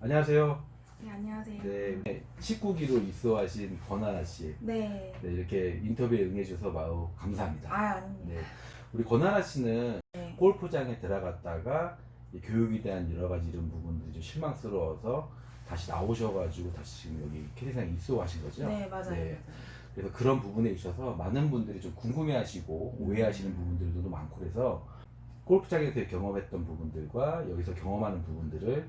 안녕하세요. 네, 안녕하세요. 네, 19기로 입소하신 권하나 씨. 네. 네, 이렇게 인터뷰에 응해주셔서 매우 감사합니다. 아, 아닙니다. 네, 우리 권하나 씨는 네. 골프장에 들어갔다가 이 교육에 대한 여러 가지 이런 부분들이 좀 실망스러워서 다시 나오셔가지고 다시 지금 여기 캐디상에 입소하신 거죠? 네, 맞아요. 네. 그래서 그런 부분에 있어서 많은 분들이 좀 궁금해하시고 오해하시는 부분들도 많고 그래서 골프장에서 경험했던 부분들과 여기서 경험하는 부분들을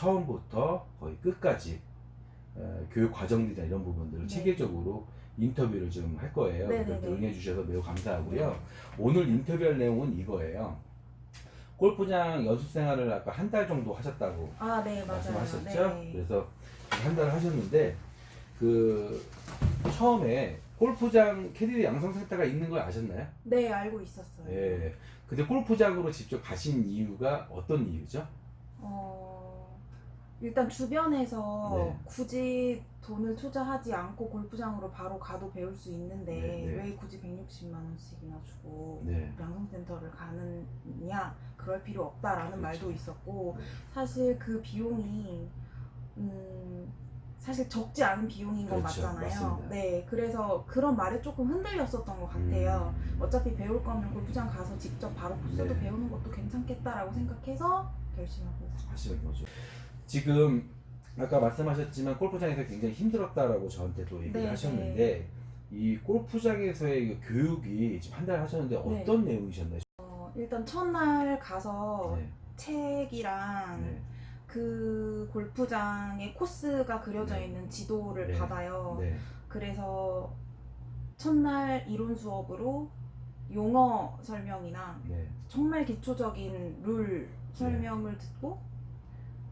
처음부터 거의 끝까지 어, 교육 과정들이나 이런 부분들을 네. 체계적으로 인터뷰를 좀 할 거예요. 네, 그래서 네, 네. 응해주셔서 매우 감사하고요. 오늘 인터뷰할 내용은 이거예요. 골프장 연습 생활을 아까 한 달 정도 하셨다고 아, 네. 말씀하셨죠? 네. 그래서 한 달 하셨는데 그 처음에 골프장 캐디 양성 센터가 있는 걸 아셨나요? 네, 알고 있었어요. 예. 근데 골프장으로 직접 가신 이유가 어떤 이유죠? 어, 일단 주변에서 네. 굳이 돈을 투자하지 않고 골프장으로 바로 가도 배울 수 있는데 네, 네. 왜 굳이 160만 원씩이나 주고 네. 양성센터를 가느냐 그럴 필요 없다라는 그렇죠. 말도 있었고 네. 사실 그 비용이 음 사실 적지 않은 비용인 건 그렇죠. 맞잖아요. 맞습니다. 네, 그래서 그런 말에 조금 흔들렸었던 것 같아요. 음. 어차피 배울 거면 골프장 가서 직접 바로 코스도 네. 배우는 것도 괜찮겠다라고 생각해서 결심하고 하시는 거죠. 지금 아까 말씀하셨지만 골프장에서 굉장히 힘들었다라고 저한테 또 얘기를 네, 하셨는데 이 골프장에서의 그 교육이 지금 한 달 하셨는데 네. 어떤 내용이셨나요? 어, 일단 첫날 가서 네. 책이랑 네. 그 골프장의 코스가 그려져 네. 있는 지도를 네. 받아요. 네. 그래서 첫날 이론 수업으로 용어 설명이나 네. 정말 기초적인 룰 설명을 듣고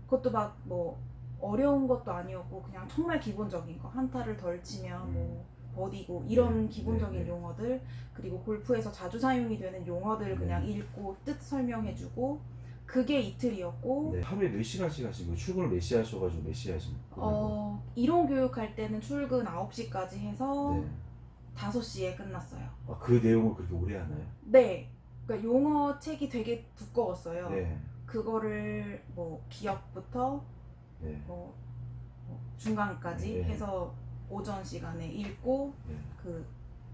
그것도 막 뭐 어려운 것도 아니었고 그냥 정말 기본적인 거 한타를 덜 치면 뭐 버디고 이런 네, 기본적인 네, 네. 용어들 그리고 골프에서 자주 사용이 되는 용어들을 네. 그냥 읽고 뜻 설명해주고 그게 이틀이었고 네. 하루에 몇 시간씩 하시고 출근을 몇 시 하셔가지고 몇 시에 하시는 거예요? 어, 이론 교육할 때는 출근 9시까지 해서 네. 5시에 끝났어요. 아, 그 내용을 그렇게 오래 하나요? 네. 그러니까 용어 책이 되게 두꺼웠어요. 네. 그거를 뭐 기억부터 네. 뭐, 뭐 중간까지 네. 해서 오전 시간에 읽고 네. 그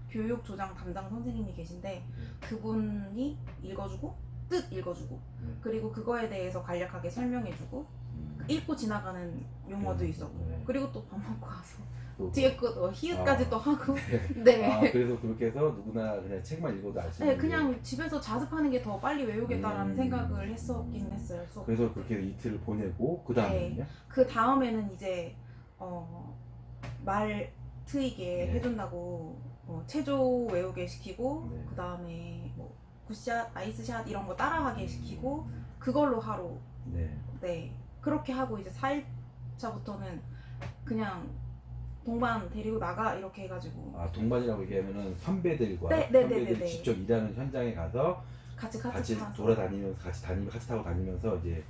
교육 조장 담당 선생님이 계신데 그분이 읽어주고 뜻 읽어주고 네. 그리고 그거에 대해서 간략하게 설명해주고 음. 읽고 지나가는 용어도 네. 있었고 네. 그리고 또 밥 먹고 와서 또- 뒤에 것도 히읗까지 아. 또 하고 네. 네. 아, 그래서 그렇게 해서 누구나 그냥 책만 읽어도 알수 네, 있는 그냥 집에서 자습하는 게 더 빨리 외우겠다라는 음. 생각을 했었긴 했어요. 수업. 그래서 그렇게 이틀을 보내고 그 다음에는요? 그 다음에는 이제 어, 말 트이게 네. 해준다고 어, 체조 외우게 시키고 네. 그 다음에 뭐 굿샷, 아이스샷 이런 거 따라하게 시키고 음. 그걸로 하루 네. 네 그렇게 하고 이제 4일 차부터는 그냥 동반 데리고 나가 이렇게 해가지고 아 동반이라고 얘기하면은 선배들과 네, 네, 네, 선배들이 네, 네. 직접 일하는 현장에 가서 같이 같이, 같이. 돌아다니면서 같이 다니면 같이 타고 다니면서 이제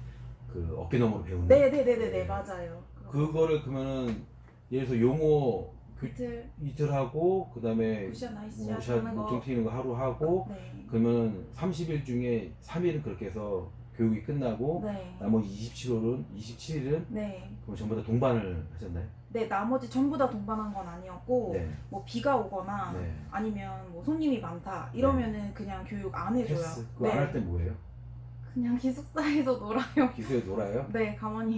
그 어깨너머로 배우는 네네네네네 네. 맞아요. 그거를 그러면은 예를 들어서 용어 그 이틀 이틀 하고 그다음에 굿샷, 아이스샷 뭐샷 하는 거. 목중 튀는 거 하루 하고 네. 그러면 30일 중에 3일은 그렇게 해서 교육이 끝나고 네. 나머지 27일은 27일은 네. 그럼 전부 다 동반을 하셨나요? 네, 나머지 전부 다 동반한 건 아니었고 네. 뭐 비가 오거나 네. 아니면 뭐 손님이 많다 이러면은 그냥 교육 안 해줘요. 패스. 그거 네. 안할 때 뭐예요? 그냥 기숙사에서 놀아요. 기수에 놀아요? 네, 가만히